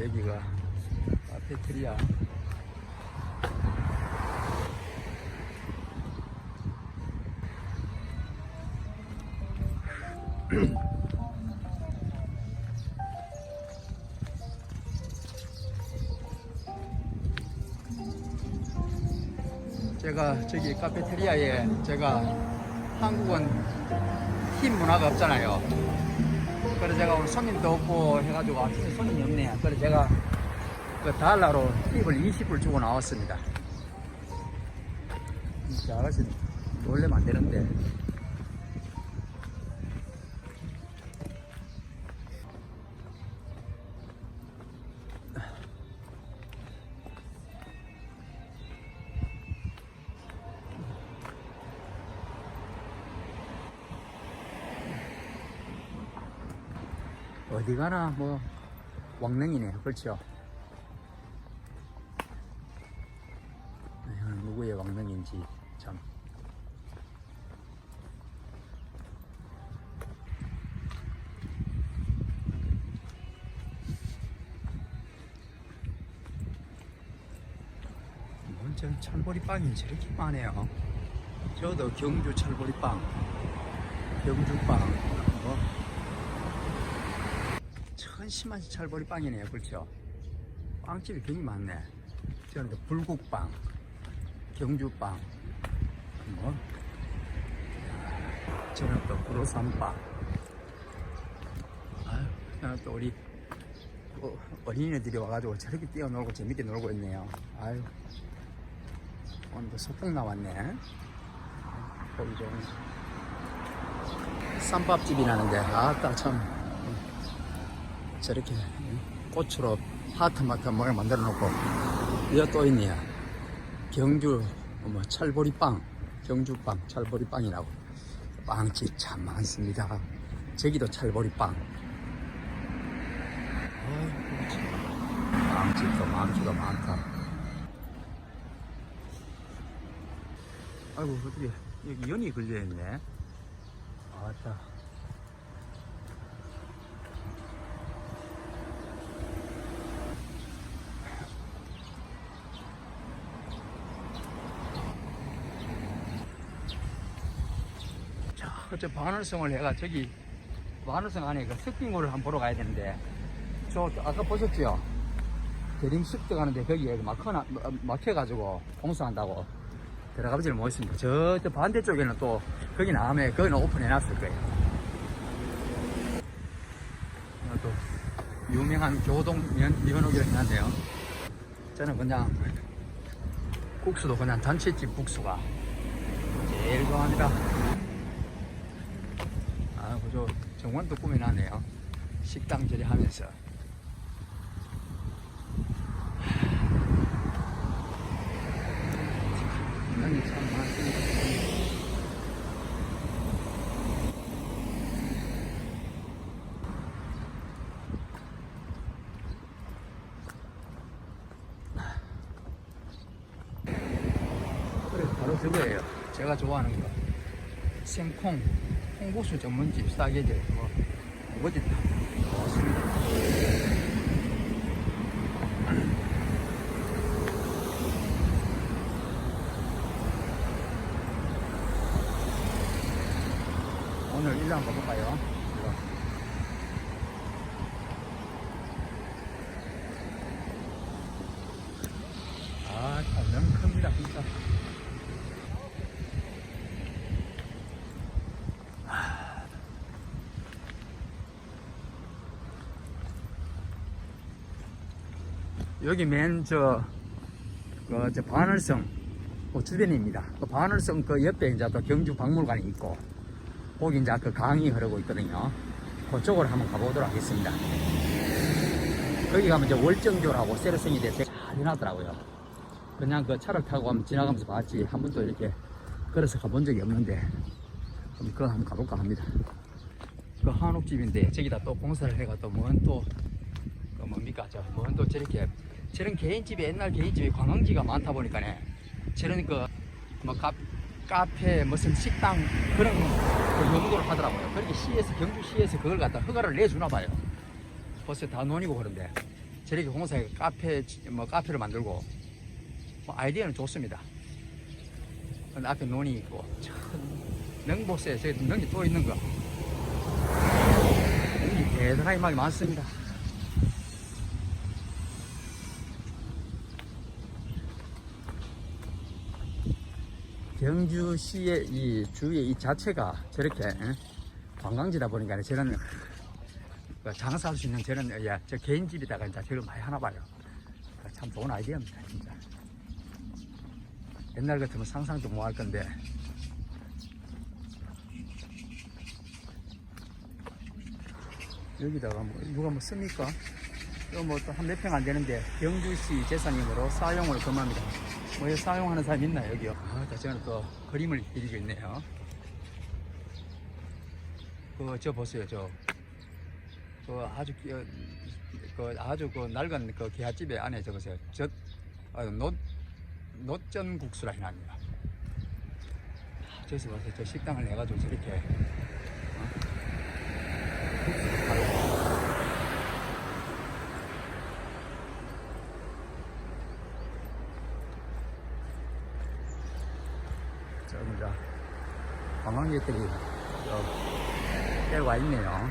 여기가 카페테리아. 제가 저기 카페테리아에 제가 한국은 흰 문화가 없잖아요. 그래서 제가 오늘 손님도 없고 해가지고 아침에 손님이 없네요. 그래서 제가 그 달러로 팁을 20불 주고 나왔습니다. 아가씨 놀래면 안 되는데. 어디 가나 뭐 왕릉이네 그렇죠? 네, 누구의 왕릉인지 참. 완전 찰보리빵이 저렇게 많네요. 저도 경주 찰보리빵 경주빵 뭐 천심한 찰보리 빵이네요. 그렇죠? 빵집이 굉장히 많네. 또 불국빵, 경주빵, 뭐, 야, 저는 또 구로삼빵. 아유, 또 우리 어, 어린이들이 와가지고 저렇게 뛰어놀고 재밌게 놀고 있네요. 아유, 오늘도 소풍 나왔네. 보기 좋은 쌈밥집이라는데, 아따 참. 저렇게 꽃으로 하트 마트 모양 만들어 놓고 이어 또 있네요. 경주 뭐 찰보리빵 경주빵 찰보리빵이라고. 빵집 참 많습니다. 저기도 찰보리빵. 참. 빵집도 많기도 많다. 아이고 어떻게 여기 연이 걸려있네. 아따 자, 저 반월성을 해가 저기 반월성 안에 그 습빙호를 한번 보러 가야 되는데 저 아까 보셨죠? 대림숲 들어가는데 거기에 그 막혀, 막혀가지고 공사한다고 들어가보지를 못했습니다. 저, 저 반대쪽에는 또 거기 남에 거기는 오픈해놨을 거예요. 어, 또 유명한 교동 면, 면옥이라긴 한데요. 저는 그냥 국수도 그냥 단체집 국수가 제일 좋아합니다. 아, 그저 정원도 꿈이 나네요. 식당 저리 하면서. 바로 그거예요. 제가 좋아하는 거. 생콩, 콩국수 전문집. 뭐, 뭐지? 좋습니다. 오늘 일로 한번 가볼까요? 일로. 아, 참 너무 큽니다, 진짜. 여기 맨 저, 그, 저 반월성 그 주변입니다. 그 반월성 그 옆에 이제 또 경주 박물관이 있고, 거기 이제 그 강이 흐르고 있거든요. 그쪽으로 한번 가보도록 하겠습니다. 거기 가면 이제 월정교라고 세르성이 돼서 잘 해놨더라고요. 그냥 그 차를 타고 한번 지나가면서 봤지. 한 번도 이렇게 걸어서 가본 적이 없는데, 그럼 그거 한번 가볼까 합니다. 그 한옥집인데, 저기다 또 공사를 해가 또 뭔 또, 그 뭡니까, 저, 뭔 또 저렇게, 저런 개인집이 옛날 개인집이 관광지가 많다 보니까네, 저런 그, 뭐, 카, 카페, 무슨 식당, 그런 그 연구를 하더라고요. 그렇게 시에서, 경주시에서 그걸 갖다 허가를 내주나 봐요. 벌써 다 논이고 그런데. 저렇게 공사에 카페, 뭐 카페를 만들고, 뭐 아이디어는 좋습니다. 근데 앞에 논이 있고, 참, 능보세, 저기 능이 또 있는 거. 능이 대단하게 많이 많습니다. 경주시의 이 주의 이 자체가 저렇게 예? 관광지다 보니까 저런 그 장사할 수 있는 저런 야, 저 개인 집에다가 이제 저걸 많이 하나 봐요. 그참 좋은 아이디어입니다, 진짜. 옛날 같으면 상상도 못 할 건데. 여기다가 뭐 누가 뭐 씁니까? 이거 뭐또한 몇 평 안 되는데 경주시 재산임으로 사용을 금합니다. 뭐 이거 사용하는 사람 있나요 여기요? 아, 자, 저는 또 그림을 그리고 있네요. 그저 보세요, 저. 그 아주 그 아주 그 낡은 그 기아집의 안에 저 보세요. 저 어, 노 노전 국수라 해놨네요. 아, 저기서 보세요. 저 식당을 내가지고 저렇게 어? 국수를 팔고. 저기 이제 관광객들이 꽤와 있네요.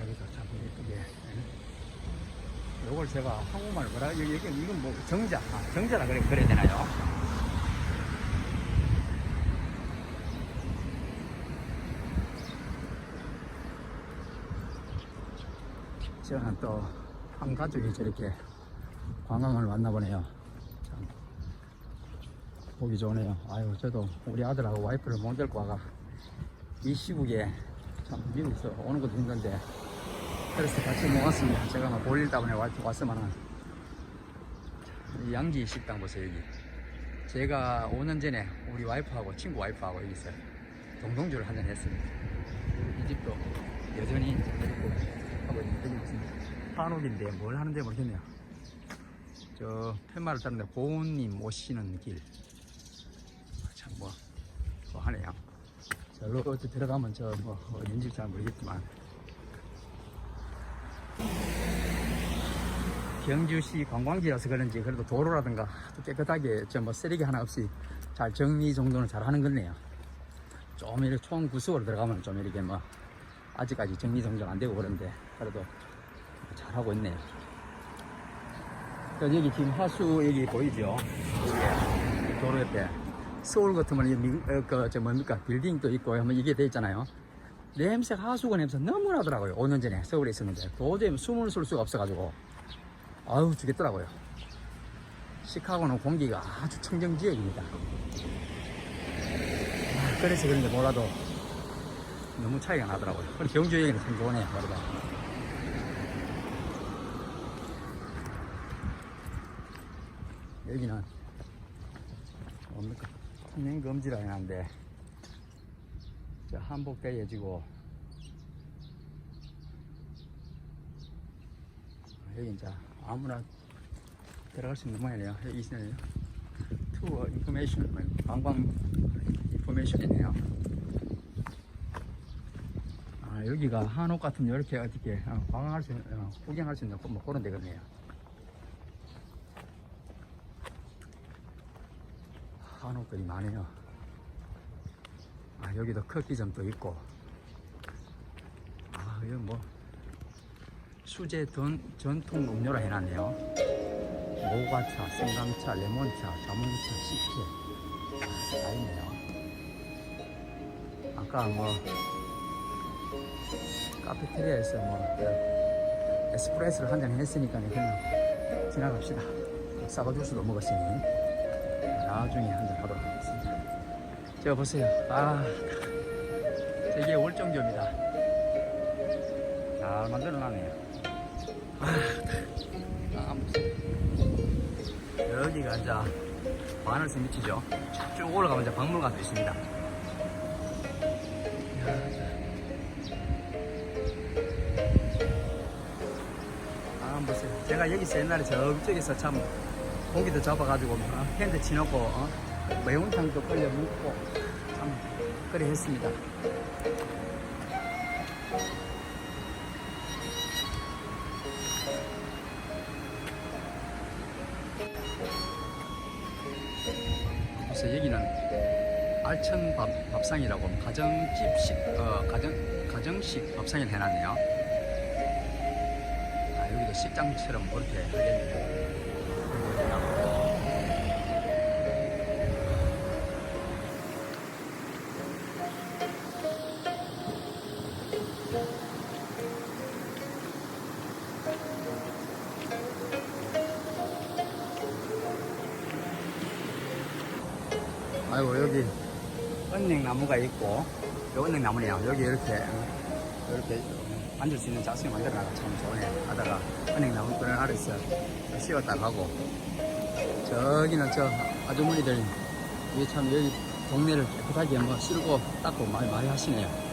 여기도 참 예쁘게. 예. 제가 한국말 뭐라, 여기, 이건 뭐, 정자. 아, 정자라 그래, 그래야 되나요? 저는 또, 한 가족이 저렇게 관광을 왔나 보네요. 참, 보기 좋네요. 아유, 저도 우리 아들하고 와이프를 못 데리고 와가. 이 시국에 참 미국에서 오는 것도 힘든데, 그래서 같이 모았습니다. 제가 막 볼일 때문에 와이프 왔으면은, 이 양지 식당 보세요, 여기. 제가 5년 전에 우리 와이프하고 친구 와이프하고 여기서 동동주를 한잔 했습니다. 이 집도 여전히 그리고 한옥인데 뭘 하는지 모르겠네요. 저 팻말을 따는데 고운님 오시는 길. 참 뭐, 뭐 하네요. 절로 어디 들어가면 저뭐 어딘지 잘 모르겠지만 경주시 관광지라서 그런지 그래도 도로라든가 깨끗하게 저뭐 쓰레기 하나 없이 잘 정리 정돈을 잘 하는 거네요. 좀 이렇게 총 구석으로 들어가면 좀 이렇게 뭐 아직까지 정리 정돈 안 되고 그런데 그래도 잘 하고 있네요. 그 여기 지금 하수 여기 보이죠? 도로 옆에 서울 같으면 어, 그 저 뭡니까 빌딩도 있고 하면 이게 돼 있잖아요. 냄새 하수구 냄새 너무 나더라고요. 5년 전에 서울에 있었는데 도저히 숨을 쉴 수가 없어가지고 아유 죽겠더라고요. 시카고는 공기가 아주 청정 지역입니다. 아, 그래서 그런지 몰라도 너무 차이가 나더라고요. 경주 여기는 참 좋네요. 말이다. 여기는 뭡니까 통행 금지라 해놨는데 저 한복 대여지고 여기 이제 아무나 들어갈 수 있는 모양이네요. 여기 있네요. 투어 인포메이션, 뭐 관광 인포메이션이네요. 아, 여기가 한옥 같으면 이렇게 어떻게 어, 관광할 수 있는, 어, 구경할 수 있는 뭐 그런 데겠네요. 한옥들이 많아요. 아, 여기도 커피점도 있고. 아, 이거 뭐, 수제 전, 전통 음료라 해놨네요. 모과차, 생강차, 레몬차, 자몽차, 식혜. 아, 다 있네요. 아까 뭐, 카페테리아에서 뭐, 그 에스프레소를 한 잔 했으니까 그냥 지나갑시다. 사과 주스도 먹었으니. 나중에 한잔 하도록 하겠습니다. 저 보세요. 아, 되게 월정교입니다. 잘 만들어 놨네요. 아, 아, 여기가 이제 마늘섬 밑이죠. 쭉 올라가면 이제 박물관도 있습니다. 이야, 내가 여기서 옛날에 저쪽에서 참 고기도 잡아가지고 어, 텐트 치놓고 어, 매운탕도 끓여 먹고 참 그래 했습니다. 그래서 여기는 알천 밥, 밥상이라고 가정집식 어, 가정 가정식 밥상을 해놨네요. 아, 여기도 식장처럼 그렇게 하겠네요. 아이고 여기 은행나무가 있고 요 은행나무네요. 여기 이렇게 어, 이렇게 앉을 수 있는 자세 만들어놔가 참 좋네. 하다가 은행나무 끈을 아래서 씌웠다 가고 저기는 저 아주머니들 이게 참 여기 동네를 깨끗하게 뭐 쓸고 닦고 많이 많이 하시네요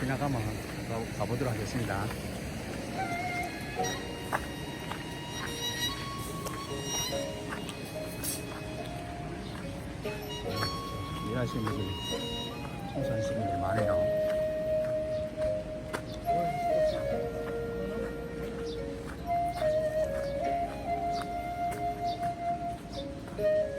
지나가면 가- 가보도록 하겠습니다. 일하시는 분들이 청소하시는 분들이 많아요. 카페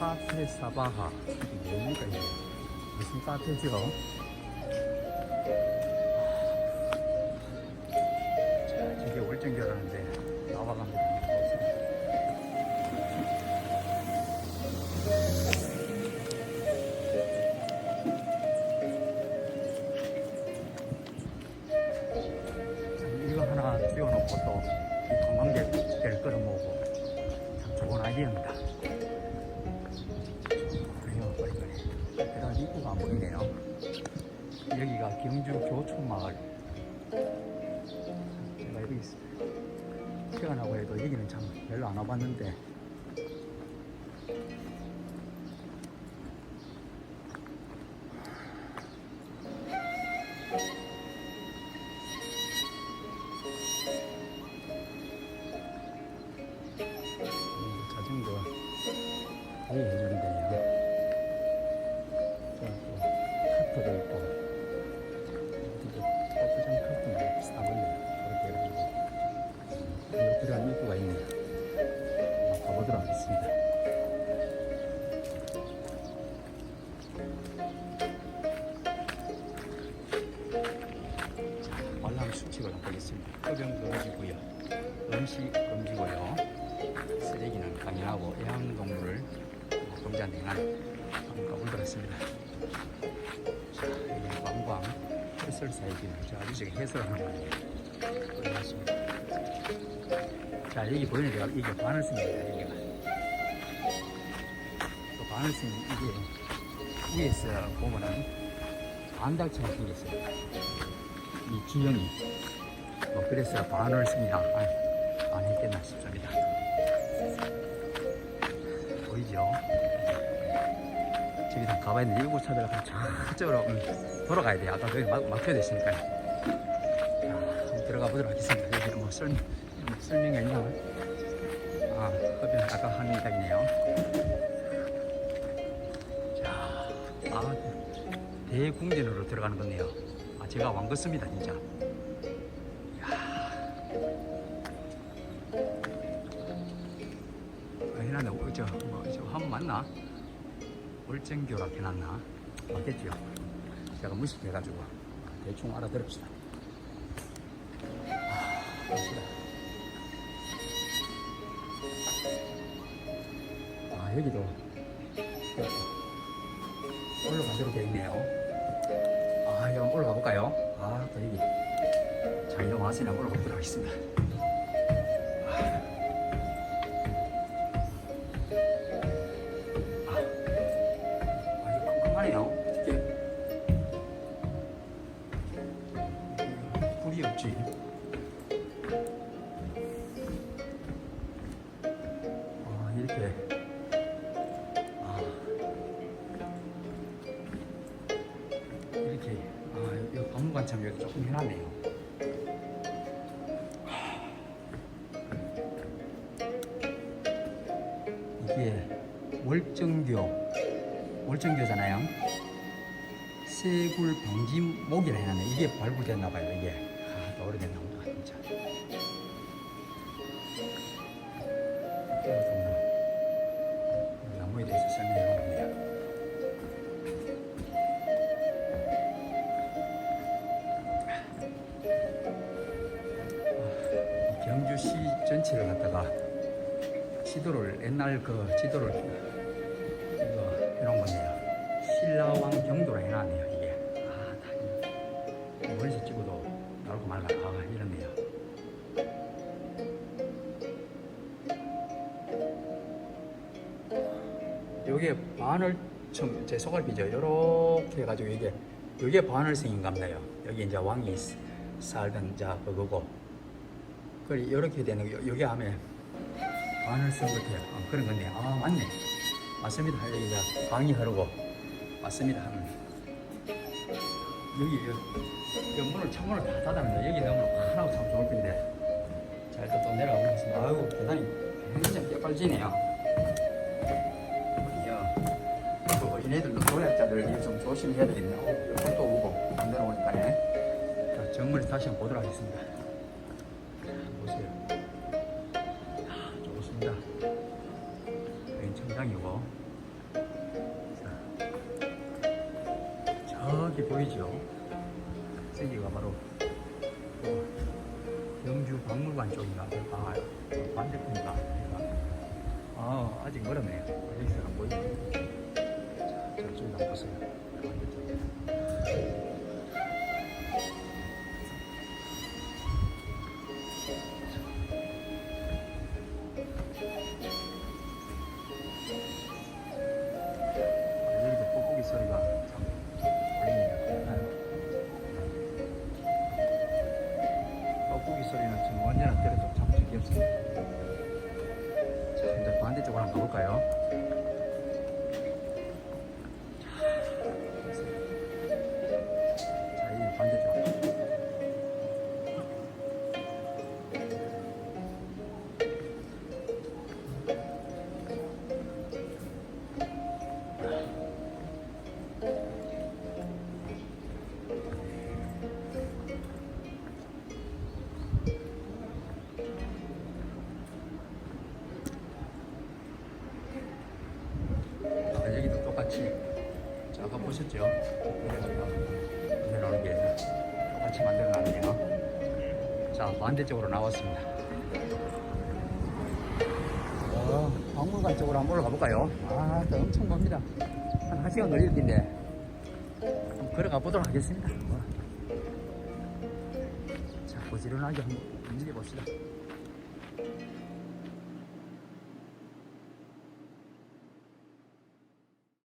카페 사바하 이게 뭡니까 이게 무슨 카페죠? 자, 저게 월정교라는데 나와갑니다. 여기가 경주 교촌마을. 제가 여기 태어나고 해도 여기는 참 별로 안 와봤는데. 금지고요. 음식 금지고요. 쓰레기는 강연하고 애완동물을 동자한 행한 한번. 자, 여기 관광 해설사이기는 저 아저씨가 해설하는 거예요. 보여주겠습니다. 자, 여기 보이는 데가 이게 바늘섬입니다. 여기가. 그 바늘섬 이게 위에서 보면은 반달처럼 생겼어요. 이 지형이. 뭐 그래서 바늘섬이라 아, 안 했겠나 싶습니다. 보이죠? 저기 다 가봐야 되는데 일곱 차들 저쪽으로 음, 돌아가야 돼요. 아까 거기 막, 막혀져 있으니까. 자, 한번 들어가 보도록 하겠습니다. 여기 뭐 설, 뭐 설명이 있나? 아, 흡연 아까 하는 이야기네요. 자, 아, 대궁전으로 들어가는 거네요. 아, 제가 왕것습니다, 진짜. 아, 해놨네. 어, 저, 뭐, 저, 한번 맞나? 월정교라 해놨나? 맞겠죠? 제가 무식해가지고 대충 알아들읍시다. 아, 봅시다. 아, 여기도 올라가도록 되어 있네요. 아, 한번 올라가 볼까요? 아, 또 여기. 자, 한번 올라가 보도록 하겠습니다. 조금 해놨네요. 이게 월정교 월정교잖아요. 세굴 방지목이라 해놨네. 이게 발굴됐나 봐요. 이게 아, 또 오래됐나 보다 진짜. 지도를 옛날 그 지도를 이거 이런 건데요. 신라왕 경도라 해놨네요 이게. 아, 다 이- 멀리서 찍어도 나올고 말라. 아, 이렇네요. 요게 바늘청 제 소갈비죠. 요렇게 해가지고 이게 요게 바늘성인갑나요. 여기 이제 왕이 스- 살던 자 그거고. 그리 요렇게 되는 거. 요- 요게 암 에 바늘성 같아요. 어, 그런 건데. 아 맞네. 맞습니다. 여기 이제 방이 흐르고 맞습니다. 음. 여기 여, 여 문을 창문을 다 닫았는데 여기 너무 하나고 참 좋을 텐데. 자 일단 또 내려가 보겠습니다. 아이고 대단히 굉장히 깨빨지네요. 그 어린애들도 노약자들 좀 조심해야 되겠네요. 어, 이것도 오고 안 내려오니까네. 자, 정문을 다시 한번 보도록 하겠습니다. 아, 좋습니다. 여기 청장이고. 자, 저기 보이죠? 저기가 바로 어, 영주 박물관 쪽인가? 아, 반대편인가? 아, 아직 멀었네요. 여기서 안 보이네. 저쪽에 한번 보세요. 반대쪽에. 보셨죠? 내려오는 게 똑같이 만들어 놨네요. 자, 반대쪽으로 나왔습니다. 어, 박물관 쪽으로 한번 올라가 볼까요? 아, 또 엄청 멉니다. 한 1시간 걸릴 텐데. 걸어가 보도록 하겠습니다. 어. 자, 부지런하게 한번 움직여 봅시다.